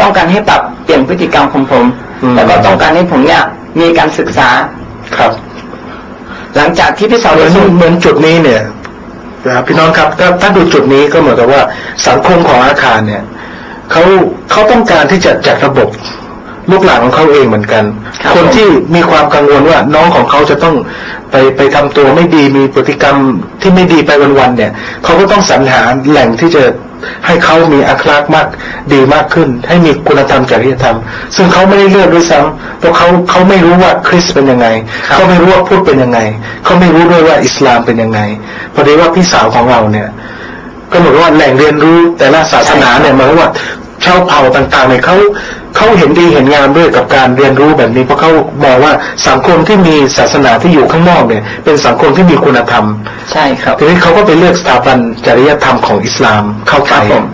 ต้องการให้ปรับเปลี่ยนพฤติกรรมของผม อืม แล้วก็ต้องการให้ผมเนี่ยมีการศึกษา ครับหลังจากที่พี่สาวเหมืได้อนส่ง เหมือนจุดนี้เนี่ยนะครับพี่น้องครับถ้าถ้าดูจุดนี้ก็เหมือนกับว่าสังคมของอาคารเนี่ยเขาเขาต้องการที่จะจัดระบบลูกหลานของเขาเองเหมือนกันครับคนผม ที่มีความกังวลว่าน้องของเขาจะต้องไปไปทำตัวไม่ดีมีพฤติกรรมที่ไม่ดีไปวันๆเนี่ยเขาก็ต้องสรรหาแหล่งที่จะ ให้เขามีอัคลากมากดีมากขึ้น ให้มีคุณธรรมจริยธรรม ซึ่งเขาไม่ได้เลือกด้วยซ้ำเพราะเขาเขาไม่รู้ว่าคริสต์เป็นยังไงครับเขาไม่รู้ว่าพูดเป็นยังไง เขาไม่รู้ด้วยว่าอิสลามเป็นยังไงพอดีว่าพี่สาวของเราเนี่ยก็เหมือนว่าแหล่งเรียนรู้แต่ละศาสนาเนี่ยหมายความว่า ชาวเผ่าต่างๆเนี่ยเขาเขาเห็นดีเห็นงามด้วยกับการเรียนรู้แบบนี้เพราะเขามองว่าสังคมที่มีศาสนาที่อยู่ข้างนอกเนี่ย เป็นสังคมที่มีคุณธรรม ใช่ครับทีนี้เขาก็ไปเลือกสถาบันจริยธรรมของอิสลามเข้าไปครับผม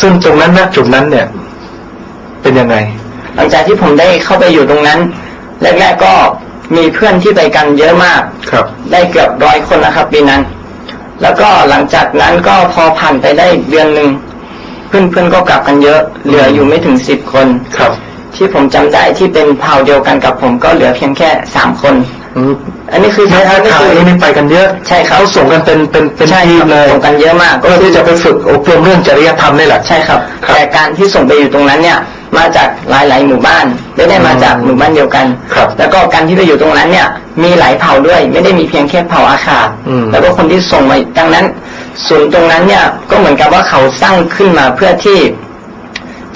ซึ่งตรงนั้นณจุดนั้นเนี่ย เป็นยังไง หลังจากที่ผมได้เข้าไปอยู่ตรงนั้นแรกๆก็มีเพื่อนที่ไปกันเยอะมากครับ ได้เกือบร้อยคนนะครับปีนั้น แล้วก็หลังจากนั้นก็พอผ่านไปได้เดือนหนึ่ง เพื่อนๆก็กลับกันเยอะ เหลืออยู่ไม่ถึงสิบคนครับ ที่ผมจำได้ที่เป็นเผ่าเดียวกันกับผมก็เหลือเพียงแค่สามคนอืมอันนี้คือในอานี่คารคือนี้ไปกันเยอะ ใช่ครับเขาส่งกันเป็นเป็นเป็นใช่ทีคมรับเลยส่งกันเยอะมากเพื่อที่จะไปฝึกอบรมเรื่องจริยธรรมนี่แหละใช่ครับครับ แต่การที่ส่งไปอยู่ตรงนั้นเนี่ย มาจากหลายๆหมู่บ้านไม่ได้มาจากหมู่บ้านเดียวกันครับแล้วก็การที่ไปอยู่ตรงนั้นเนี่ย มีหลายเผ่าด้วย ไม่ได้มีเพียงแค่เผ่าอาคาอืมแล้วก็คนที่ส่งมาดังนั้น ศูนย์ตรงนั้นเนี่ยก็เหมือนกับว่าเขาสร้างขึ้นมาเพื่อที่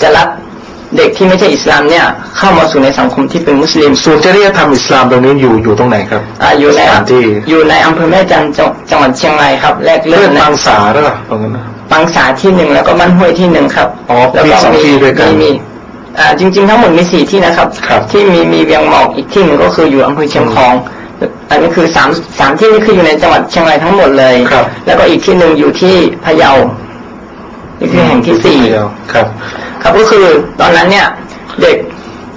จะรับเด็กที่ไม่ใช่อิสลามเนี่ยเข้ามาสู่ในสังคมที่เป็นมุสลิม ศูนย์จริยธรรมอิสลามตรงนี้อยู่อยู่ตรงไหนครับอ่าอยู่ในสถานที่อยู่ในอำเภอแม่จันทร์จังจังหวัดเชียงรายครับ แรกเริ่เรื่อมงนะบางสาหรือเปล่าตรงนั้นนะบางสาที่หนึ่งแล้วก็บ้านห้วยที่หนึ่งครับอ๋อแล้วมีก็สองที่ด้วยกันมีมีอ่าจริง ๆ ทั้งหมดมีสี่ที่นะครับครับ ที่มีมีเวียงหมอกอีกที่หนึ่งก็คืออยู่อำเภอเชียงของ อันนี้คือสามสามที่นี่คืออยู่ในจังหวัดเชียงรายทั้งหมดเลยครับ แล้วก็อีกที่หนึ่งอยู่ที่พะเยานี่คือแห่งที่สี่เดียวครับ ครับก็คือตอนนั้นเนี่ย เด็ก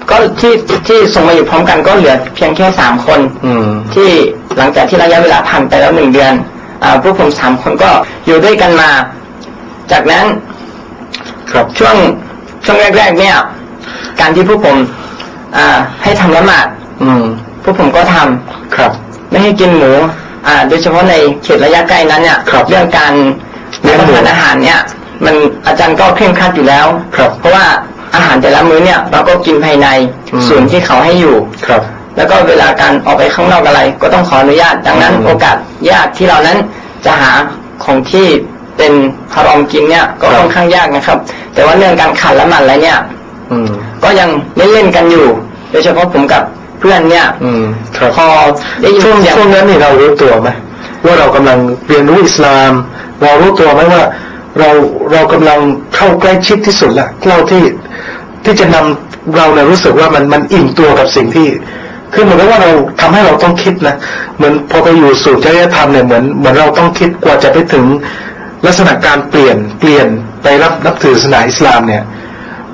ก็ที่ที่ส่งมาอยู่พร้อมกันก็เหลือเพียงแค่สามคน อืมที่หลังจากที่ระยะเวลาผ่านไปแล้วหนึ่งเดือนอ่าพวกผมสามคนก็อยู่ด้วยกันมา จากนั้น ครับช่วงช่วงแรกๆเนี่ย การที่พวกผม อ่า ให้ทำละหมาดอืมพวกผมก็ทำครับ ไม่ให้กินหมู อ่า โดยเฉพาะในเขตระยะใกล้นั้นเนี่ยครับเรื่องการเลี้ยงรับหมูประทานอาหารเนี่ย มันอาจารย์ก็เคร่งครัดอยู่แล้วครับเพราะว่าอาหารแต่ละมื้อเนี่ย เราก็กินภายในอืมศูนย์ที่เขาให้อยู่ ครับ แล้วก็เวลาการออกไปข้างนอกอะไร ก็ต้องขออนุญาตดังนั้น อืมโอกาสยากที่เรานั้นจะหาของที่เป็นฮารอมกินเนี่ยก็ครับ ค่อนข้างยากนะครับ แต่ว่าเรื่องการขันละหมันอะไรเนี่ย อืม ก็ยังเล่นเล่นๆกันอยู่ โดยเฉพาะผมกับ เพื่อนเนี่ย อืมครับพอได้ยินช่วงเสียง ช่วงนั้นนี่เรารู้ตัวไหมว่าเรากำลังเรียนรู้อิสลาม เรารู้ตัวไหมว่า เราเรากำลังเข้าใกล้ชิดที่สุดละเราที่ที่จะนำเราเนี่ยรู้สึกว่ามันมันอิ่มตัวกับสิ่งที่คือเหมือนกับว่าเราทำให้เราต้องคิดนะเหมือนพอไปอยู่สู่จริยธรรมเนี่ยเหมือนเหมือนเราต้องคิดกว่าจะไปถึงลักษณะการเปลี่ยนเปลี่ยนไปรับนับถือศาสนาอิสลามเนี่ย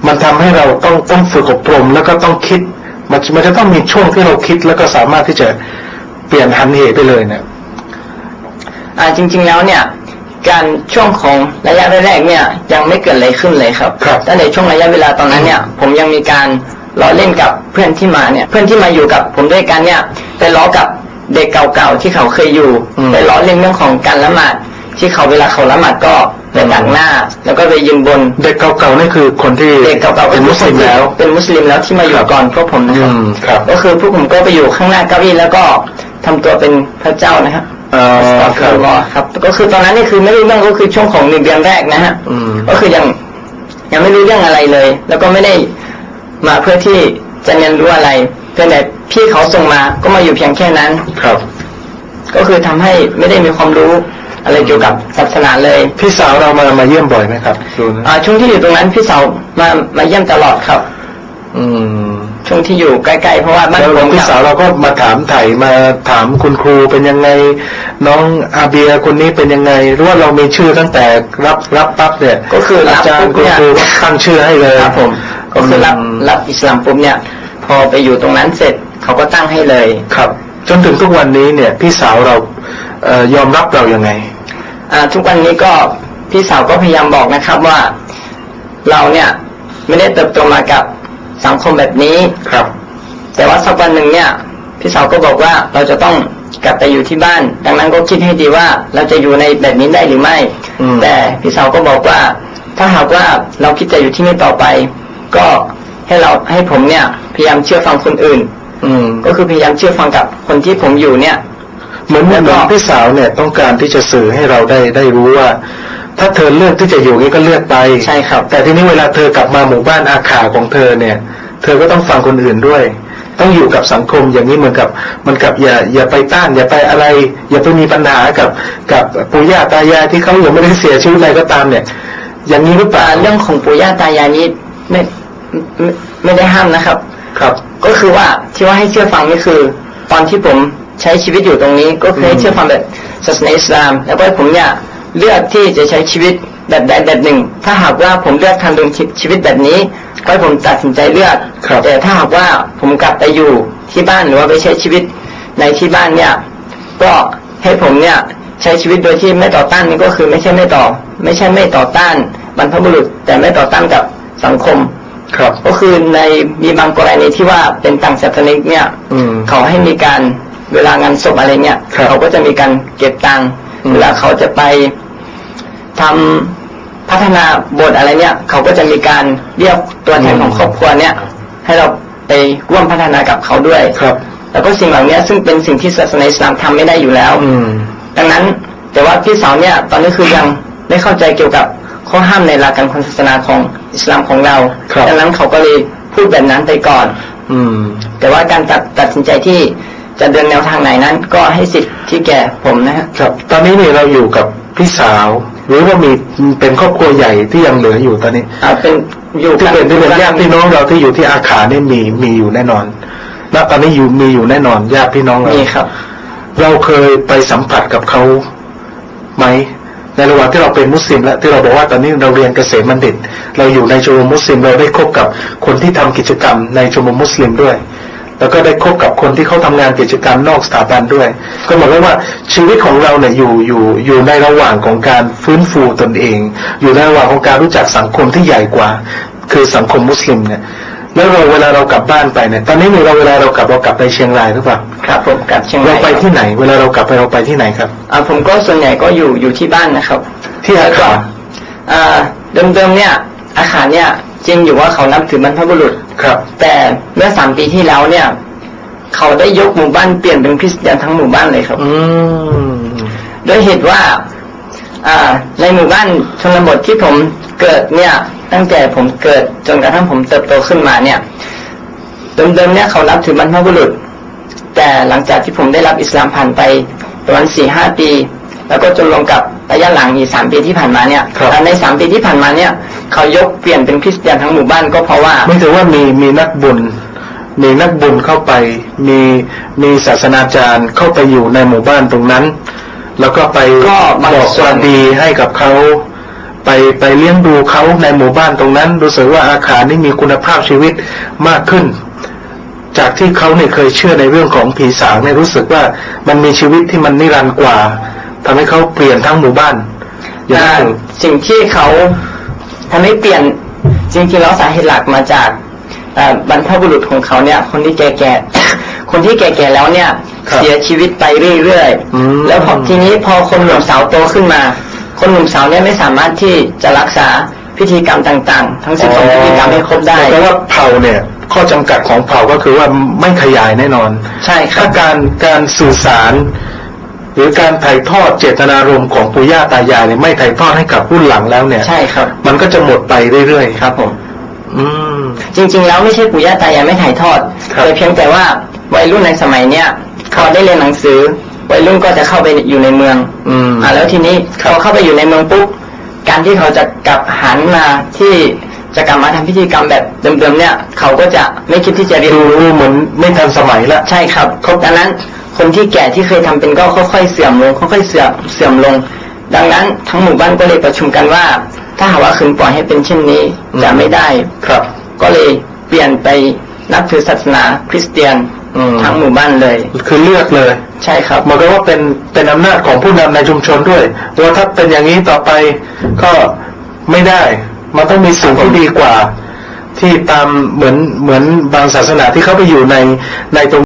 มันทำให้เราต้องต้องฝึกอบรมแล้วก็ต้องคิด มันมันจะต้องมีช่วงที่เราคิดแล้วก็สามารถที่จะเปลี่ยนหันเหไปเลยเนี่ยอ่าจริง ๆแล้วเนี่ย การช่วงของระยะแรกๆเนี่ยยังไม่เกิดอะไรขึ้นเลยครับครับแต่ในช่วงระยะเวลาตอนนั้นเนี่ย ผมยังมีการล้อเล่นกับเพื่อนที่มาเนี่ย เพื่อนที่มาอยู่กับผมด้วยกันเนี่ยไปล้อกับเด็กเก่าๆที่เขาเคยอยู่อืมไปล้อเล่นเรื่องของการละหมาดที่เขาเวลาเขาละหมาดก็ ไปตักหน้า แล้วก็ไปยืนบน เด็กเก่าๆนี่คือคนที่เด็กเก่าๆเป็นมุสลิมแล้ว เป็นมุสลิมแล้วที่มาอยู่ก่อนพวกผมนะครับอืมครับก็คือพวกผมก็ไปอยู่ข้างหน้าเก้าอี้แล้วก็ทำตัวเป็นพระเจ้านะครับเอ่ออัสคตัรับฆฟิรุลลอฮ์ครับก็คือตอนนั้นนี่คือไม่รู้เรื่องก็คือช่วงของหนึ่งเดือนแรกนะฮะอืมก็คือยังยังไม่รู้เรื่องอะไรเลย แล้วก็ไม่ได้มาเพื่อที่จะเรียนรู้อะไรเพียงแต่พี่เขาส่งมาก็มาอยู่เพียงแค่นั้นครับ ก็คือทำให้ไม่ได้มีความรู้ อะไรเกี่ยวกับศาสนาเลยพี่สาวเรามามาเยี่ยมบ่อยไหมครับดูนะอ่าช่วงที่อยู่ตรงนั้นพี่สาวมามาเยี่ยมตลอดครับ อืมช่วงที่อยู่ใกล้ๆเพราะว่าบ้านแล้วผมพี่กับ สาวเราก็มาถามไถ่มาถามคุณครูเป็นยังไง น้องอาเบียคนนี้เป็นยังไงหรือว่าเรามีชื่อตั้งแต่รับรับปั๊บเนี่ยก็คือรับอาจารย์ปุ๊คุบณเนี่ยครูก็ตั้งชื่อให้เลยครับผมก็คือรับมรับอิสลามปุ๊บเนี่ย พอไปอยู่ตรงนั้นเสร็จเขาก็ตั้งให้เลย ครับ จนถึงทุกวันนี้เนี่ย พี่สาวเราเอ่อยอมรับเรายังไงอ่า ทุกวันนี้ก็พี่สาวก็พยายามบอกนะครับว่าเราเนี่ยไม่ได้เติบโตมากับสังคมแบบนี้ครับ แต่ว่าสักวันหนึ่งเนี่ย พี่สาวก็บอกว่าเราจะต้องกลับไปอยู่ที่บ้าน ดังนั้นก็คิดให้ดีว่าเราจะอยู่ในแบบนี้ได้หรือไม่อืมแต่พี่สาวก็บอกว่า ถ้าหากว่าเราคิดจะอยู่ที่นี่ต่อไป ก็ให้เราให้ผมเนี่ย พยายามเชื่อฟังคนอื่น อืมก็คือพยายามเชื่อฟังกับคนที่ผมอยู่เนี่ย เหมือนเหมือนแล้วก็พี่สาวเนี่ยต้องการที่จะสื่อให้เราได้ได้รู้ว่า ถ้าเธอเลือกที่จะอยู่นี้ก็เลือกไปใช่ครับ แต่ทีนี้เวลาเธอกลับมาหมู่บ้านอาขาของเธอเนี่ย เธอก็ต้องฟังคนอื่นด้วย ต้องอยู่กับสังคมอย่างนี้เหมือนกับเหมันกับอย่าอย่าไปต้าน อย่าไปอะไร อย่าไปมีปัญหากับกับปู่ย่าตายายที่เขายังไม่ได้เสียชีวิตอะไรก็ตามเนี่ย อย่างนี้หรือเปล่าอ่าเรื่องของปู่ย่าตายายนี้ไม่ไม่ไม่ได้ห้ามนะครับ ครับ ก็คือว่าที่ว่าให้เชื่อฟังนี่คือ ตอนที่ผม ใช้ชีวิตอยู่ตรงนี้ ก็คือให้อืมเชื่อฟังแบบศาสนาอิสลาม แล้วก็ผมเนี่ยเลือกที่จะใช้ชีวิตแบบใดแบบหนึ่ง ถ้าหากว่าผมเลือกทางดำเนินชีวิตแบบนี้ ก็ให้ผมตัดสินใจเลือกครับแต่ถ้าหากว่าผมกลับไปอยู่ที่บ้านหรือว่าไปใช้ชีวิตในที่บ้านเนี่ย ก็ให้ผมเนี่ยใช้ชีวิตโดยที่ไม่ต่อต้านนี่ก็คือไม่ใช่ไม่ต่อ ไม่ใช่ไม่ต่อต้านบรรพบุรุษ แต่ไม่ต่อต้านกับสังคมครับก็คือในมีบางกรณีที่ว่าเป็นต่างศาสนิกเนี่ยอืมเขาให้มีการ เวลางานศพอะไรเนี่ยครับเขาก็จะมีการเก็บตังค์อืมเวลาเขาจะไปทำพัฒนาโบสถ์อะไรเนี่ย เขาก็จะมีการเรียกตัวแทนของครอบครัวเนี่ย ให้เราไปร่วมพัฒนากับเขาด้วยครับ แล้วก็สิ่งเหล่านี้ซึ่งเป็นสิ่งที่ศาสนาอิสลามทำไม่ได้อยู่แล้ว อืมดังนั้นแต่ว่าพี่สาวเนี่ย ตอนนี้คือยังไม่เข้าใจเกี่ยวกับข้อห้ามในหลักการศาสนาของอิสลามของเราครับดังนั้นเขาก็เลยพูดแบบนั้นไปก่อน อืม แต่ว่าการตัดตัดสินใจที่ จะเดินแนวทางไหนนั้นก็ให้สิทธิ์ที่แก่ผมนะฮะครับ ตอนนี้เนี่ยเราอยู่กับพี่สาว หรือว่ามีเป็นครอบครัวใหญ่ที่ยังเหลืออยู่ตอนนี้อ่าเป็นอยู่ที่เป็นที่เป็นญาติพี่น้องเราที่อยู่ที่อาขาเนี่ยมีมีอยู่แน่นอนณตอนนี้อยู่มีอยู่แน่นอนญาติพี่น้องเรามีครับ เราเคยไปสัมผัสกับเขาไหมในระหว่างที่เราเป็นมุสลิมและที่เราบอกว่าตอนนี้เราเรียนเกษมบัณฑิต เราอยู่ในชมรมมุสลิมเราได้คบกับคนที่ทำกิจกรรมในชมรมมุสลิมด้วย แล้วก็ได้คบกับคนที่เขาทำงานกิจกรรมนอกสถาบันด้วย ก็หมายความว่าชีวิตของเราเนี่ยอยู่อยู่อยู่ในระหว่างของการฟื้นฟูตนเอง อยู่ในระหว่างของการรู้จักสังคมที่ใหญ่กว่า คือสังคมมุสลิมเนี่ยแล้วเราเวลาเรากลับบ้านไปเนี่ยตอนนี้เนี่ยเราเวลาเรากลับเรากลับไปเชียงรายหรือเปล่าครับผมกับเชียงราเรายไปครับที่ไหน เวลาเรากลับไปเราไปที่ไหนครับอ่าผมก็ส่วนใหญ่ก็อยู่อยู่ที่บ้านนะครับ ที่อาคาอ่าเดิมๆเนี่ยอาคารเนี่ย จริงอยู่ว่าเขานับถือบรรพบุรุษครับ แต่เมื่อสามปีที่แล้วเนี่ย เขาได้ยกหมู่บ้านเปลี่ยนเป็นคริสเตียนทั้งหมู่บ้านเลยครับ อืมด้วยเหตุว่า อ่า ในหมู่บ้านชนบทที่ผมเกิดเนี่ย ตั้งแต่ผมเกิดจนกระทั่งผมเติบโตขึ้นมาเนี่ยเดิมๆเนี่ยเขานับถือบรรพบุรุษ แต่หลังจากที่ผมได้รับอิสลามผ่านไปประมาณสี่ห้าปี แล้วก็จนลงกับระยะหลังอีกสามปีที่ผ่านมาเนี่ยครับอ่าในสามปีที่ผ่านมาเนี่ย เขายกเปลี่ยนเป็นคริสเตียนทั้งหมู่บ้านก็เพราะว่าไม่ถือว่ามีมีนักบุญ มีนักบุญเข้าไป มีมีศาสนาจารย์เข้าไปอยู่ในหมู่บ้านตรงนั้น แล้วก็ไปก็บางบอกส่สวนวัสดีให้กับเขาไปไปเลี้ยงดูเขาในหมู่บ้านตรงนั้น รู้สึกว่าอาคารนี่มีคุณภาพชีวิตมากขึ้น จากที่เขาเนี่ยเคยเชื่อในเรื่องของผีสางเนี่ยรู้สึกว่ามันมีชีวิตที่มันนิรันดร์กว่าทำให้เขาเปลี่ยนทั้งหมู่บ้านอย่างอ่านั้นสิ่งที่เขา ทำให้เปลี่ยนจริงๆแล้วสาเหตุหลักมาจากอ่าบรรพบุรุษของเขาเนี่ย คนที่แก่ๆคนที่แก่ๆแล้วเนี่ยครับเสียชีวิตไปเรื่อยอืมๆแล้วพอทีนี้พอคนหนุ่มสาวโตขึ้นมา คนหนุ่มสาวเนี่ยไม่สามารถที่จะรักษาพิธีกรรมต่างๆ ทั้งสิบสองพิธีกรรมให้ครบได้เพราะว่าเผ่าเนี่ยข้อจำกัดของเผ่าก็คือว่าไม่ขยายแน่นอน ใช่ครัถ้าบการการสื่อสาร หรือการถ่ายทอดเจตนารมณ์ของปู่ย่าตายายเนี่ยไม่ถ่ายทอดให้กับรุ่นหลังแล้วเนี่ย ใช่ครับ มันก็จะหมดไปเรื่อยๆครับผมอืมจริง ๆ แล้วไม่ใช่ปู่ย่าตายายไม่ถ่ายทอดครับแต่เพียงแต่ว่าวัยรุ่นในสมัยเนี้ยพอได้เรียนหนังสือวัยรุ่นก็จะเข้าไปอยู่ในเมือง อืมอ่าแล้วทีนี้ครับพอเข้าไปอยู่ในเมืองปุ๊บการที่เขาจะกลับหันมาที่จะกลับมาทำพิธีกรรมแบบเดิมๆเนี่ย เขาก็จะไม่คิดที่จะเรียนดูรู้ดูเหมือนไม่ทันสมัยละใช่ครับดังนั้น คนที่แก่ที่เคยทำเป็นก็ค่อยๆเสื่อมลงค่อยๆเสื่อมเสื่อมลง ดังนั้นทั้งหมู่บ้านก็เลยประชุมกันว่า ถ้าหากว่าขืนปล่อยให้เป็นเช่นนี้จะไม่ได้ครับ ก็เลยเปลี่ยนไปนับถือศาสนาคริสเตียนอืมทั้งหมู่บ้านเลย คือเลือกเลย ใช่ครับเหมันก็ว่าเป็นเป็นอำนาจของผู้นำในชุมชนด้วยว่าถ้าเป็นอย่างนี้ต่อไปก็ไม่ได้ มันต้องมีสิ่งที่ดีกว่า ที่ตามเหมือนเหมือนบางศาสนาที่เขาไปอยู่ในในตรง